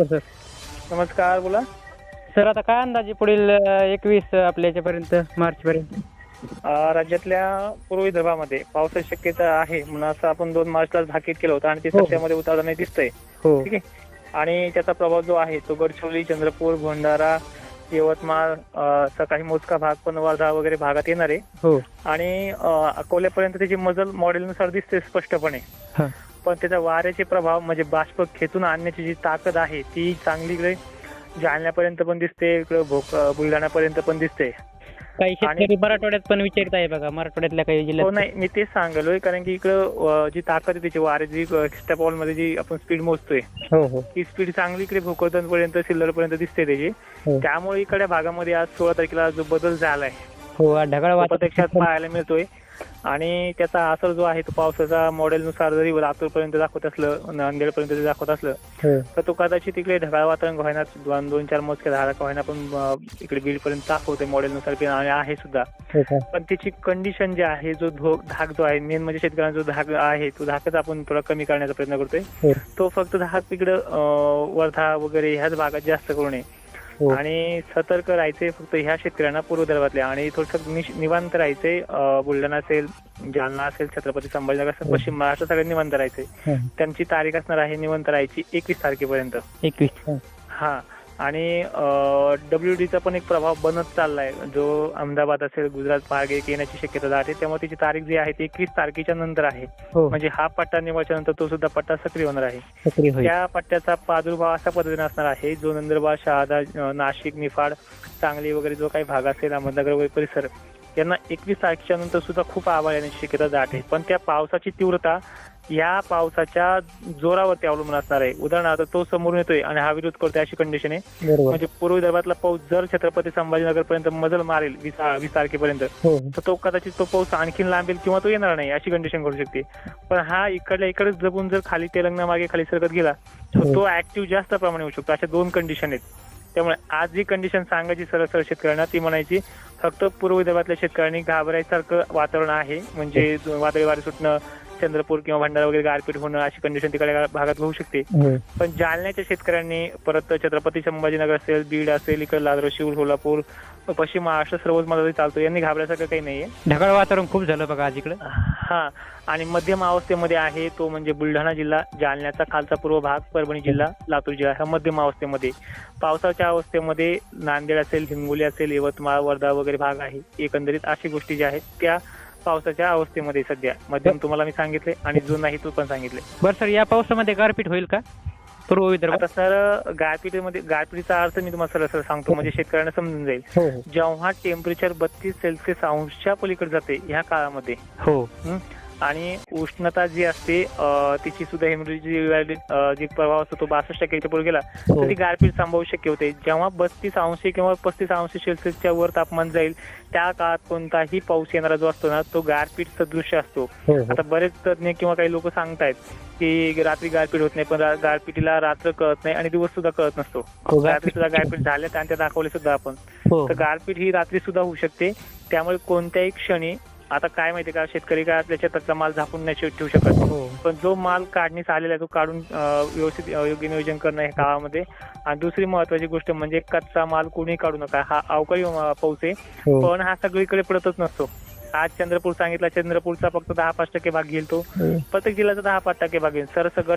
नमस्कार सर. नमस्कार बोला. सर आता काय अंदाजे पुढील एकवीस आपल्या याच्यापर्यंत मार्चपर्यंत? अं, राज्यातल्या पूर्व विदर्भामध्ये पावसाची शक्यता आहे म्हणून असं आपण दोन मार्चला भाकीत केलं होतं आणि ते हो. सत्यामध्ये उतरताना दिसतंय. हो. ठीक आहे? आणि त्याचा प्रभाव जो आहे तो गडचिरोली चंद्रपूर भंडारा यवतमाळ अं, असा काही मोजका भाग पण वर्धा वगैरे भागात येणार आहे. हो. आणि अं, अकोल्यापर्यंत त्याची मजल मॉडेलनुसार दिसते स्पष्टपणे. हा. पण त्याचा वाऱ्याचे प्रभाव म्हणजे बाष्प खेचून आणण्याची जी ताकद आहे ती चांगली इकडे जालन्यापर्यंत पण दिसते इकडे भोक बुलढाण्यापर्यंत पण दिसते. काही शेतकरी मराठवाड्यात पण विचारित आहे बघा मराठवाड्यातल्या काही हो जिल्ह्यात नाही मी तेच सांगलोय कारण की इकडं जी ताकद आहे त्याची वाऱ्याची एक्स्ट्रा बॉलमध्ये जी आपण स्पीड मोजतोय हो हो. ती स्पीड चांगली इकडे भोकरदनपर्यंत सिल्लरपर्यंत दिसते त्याची. हो. त्यामुळे इकडे भागामध्ये आज सोळा तारखेला जो बदल झालाय हो प्रत्यक्षात पाहायला मिळतोय. आणि त्याचा असर जो आहे तो पावसाचा मॉडेलनुसार जरी लातूरपर्यंत दाखवत असलं नांदेडपर्यंत जरी दाखवत असलं हो. तर तो कदाचित तिकडे ढगाळ वातावरण व्हायना दोन दोन चार मोजक्या धारा व्हायना पण इकडे बीडपर्यंत दाखवते मॉडेलनुसार आणि आहे सुद्धा. हो पण त्याची कंडिशन जी आहे जो धो धाक जो आहे मेन म्हणजे शेतकऱ्यांचा जो धाक आहे तो धाकच आपण थोडा कमी करण्याचा प्रयत्न करतोय. हो. तो फक्त धाक तिकडं अं, वर्धा वगैरे ह्याच भागात जास्त करू नये हो. आणि सतर्क राहायचे फक्त ह्या शेतकऱ्यांना पूर्व विदर्भातल्या आणि थोडस निवांत राहायचे अं, बुलढाणा असेल जालना असेल छत्रपती संभाजीनगर असेल पश्चिम महाराष्ट्र सगळे निवांत राहायचे. हो. त्यांची तारीख असणार आहे निवांत राहायची एकवीस तारखेपर्यंत. एकवीस हो. आणि डब्ल्यू डीचा पण एक प्रभाव बनत चाललाय. जो अहमदाबाद असेल गुजरात मार्गे येण्याची शक्यता आहे त्यामुळे त्याची तारीख जी आहे ती एकवीस तारखेच्या नंतर आहे. हो. म्हणजे हा पट्टा निवडच्या नंतर तो सुद्धा पट्टा सक्रिय होणार आहे. त्या पट्ट्याचा प्रादुर्भाव अशा पद्धतीने असणार आहे जो नंदुरबार शहादा नाशिक निफाड सांगली वगैरे जो काही भाग असेल अहमदनगर वगैरे परिसर यांना एकवीस तारखेच्या नंतर सुद्धा खूप आभाळ येण्याची शक्यता आहे पण त्या पावसाची तीव्रता या पावसाच्या जोरावरती अवलंबून असणार आहे. उदाहरणार्थ तो समोरून येतोय आणि हा विरोध करतोय अशी कंडिशन आहे. म्हणजे पूर्व विदर्भातला पाऊस जर छत्रपती संभाजीनगर पर्यंत मजल मारेल वीस वीस तारखेपर्यंत हो. तर तो कदाचित तो पाऊस आणखीन लांबेल किंवा तो येणार नाही अशी कंडिशन घडू शकते. पण हा इकडल्या इकडेच जपून जर खाली तेलंगणा मागे खाली सरकत गेला तर हो. तो ऍक्टिव्ह जास्त प्रमाणे होऊ शकतो. अशा दोन कंडिशन आहेत. त्यामुळे आज जी कंडिशन सांगायची सरळ सरळ शेतकऱ्यांना ती म्हणायची फक्त पूर्व विदर्भातल्या शेतकऱ्यांनी घाबरायसारखं वातावरण आहे. म्हणजे वादळी वारे सुटणं चंद्रपूर किंवा भंडारा वगैरे गारपीट होणं अशी कंडिशन तिकडे भागात होऊ शकते. हो पण जालन्याच्या शेतकऱ्यांनी परत छत्रपती संभाजीनगर असेल बीड असेल इकडे लातूर शिव सोलापूर पश्चिम महाराष्ट्र सर्वच मध्ये चालतो. यांनी घाबरायसारखं काही नाहीये. ढगाळ वातावरण खूप झालं बघा आज इकडं. हा. आणि मध्यम अवस्थेमध्ये आहे तो म्हणजे बुलढाणा जिल्हा जालन्याचा खालचा पूर्व भाग परभणी जिल्हा लातूर जिल्हा ह्या मध्यम अवस्थेमध्ये. पावसाच्या अवस्थेमध्ये नांदेड असेल हिंगोली असेल यवतमाळ वर्धा वगैरे भाग आहे. एकंदरीत अशी गोष्टी ज्या आहेत त्या पावसाच्या अवस्थेमध्ये सध्या. मध्यम तुम्हाला मी सांगितले आणि जो नाही तो पण सांगितले. बरं सर या पावसामध्ये गारपीट होईल का? पूर्व विदर्भात आता सर गारपिटीमध्ये गारपिटीचा अर्थ मी तुम्हाला सरळ सरळ सांगतो. म्हणजे शेतकऱ्यांना समजून जाईल. हो हो. जेव्हा टेम्परेचर बत्तीस सेल्सिअस अंशच्या पलीकडे जाते ह्या काळामध्ये. हो. हं? आणि उष्णता जी असते तिची सुद्धा ह्युमिडिटी जी प्रभाव असतो तो बासष्ट टक्क्याच्या पुढे गेला हो. तर ती गारपीट संभवू शक्य होते. जेव्हा बत्तीस अंशी किंवा पस्तीस अंशी सेल्सिअसच्या वर तापमान जाईल त्या काळात कोणताही पाऊस येणारा जो असतो ना तो गारपीट सदृश असतो. हो हो. आता बरेच तज्ञ किंवा काही लोक सांगतायत की रात्री गारपीट होत नाही पण गारपिटीला रात्र कळत नाही आणि दिवस सुद्धा कळत नसतो. हो, रात्री सुद्धा गारपीट झाल्यात आणि त्या दाखवले सुद्धा आपण. हो. तर गारपीट ही रात्री सुद्धा होऊ शकते. त्यामुळे कोणत्याही क्षणी आता काय माहितीये का शेतकरी काय आपल्या शेतातला माल झाकून नाही ठेव- शकत. हो. पण जो माल काढणीस आलेला आहे तो काढून व्यवस्थित योग्य नियोजन करणं ह्या काळामध्ये. आणि दुसरी महत्वाची गोष्ट म्हणजे कच्चा माल कोणी काढू नका. हा अवकाळी पाऊस आहे. हो. पण हा सगळीकडे पडतच नसतो. आज चंद्रपूर सांगितला चंद्रपूरचा फक्त दहा पाच टक्के भाग घेईल तो हो. प्रत्येक जिल्ह्याचा दहा पाच टक्के भाग घेईल सरसगट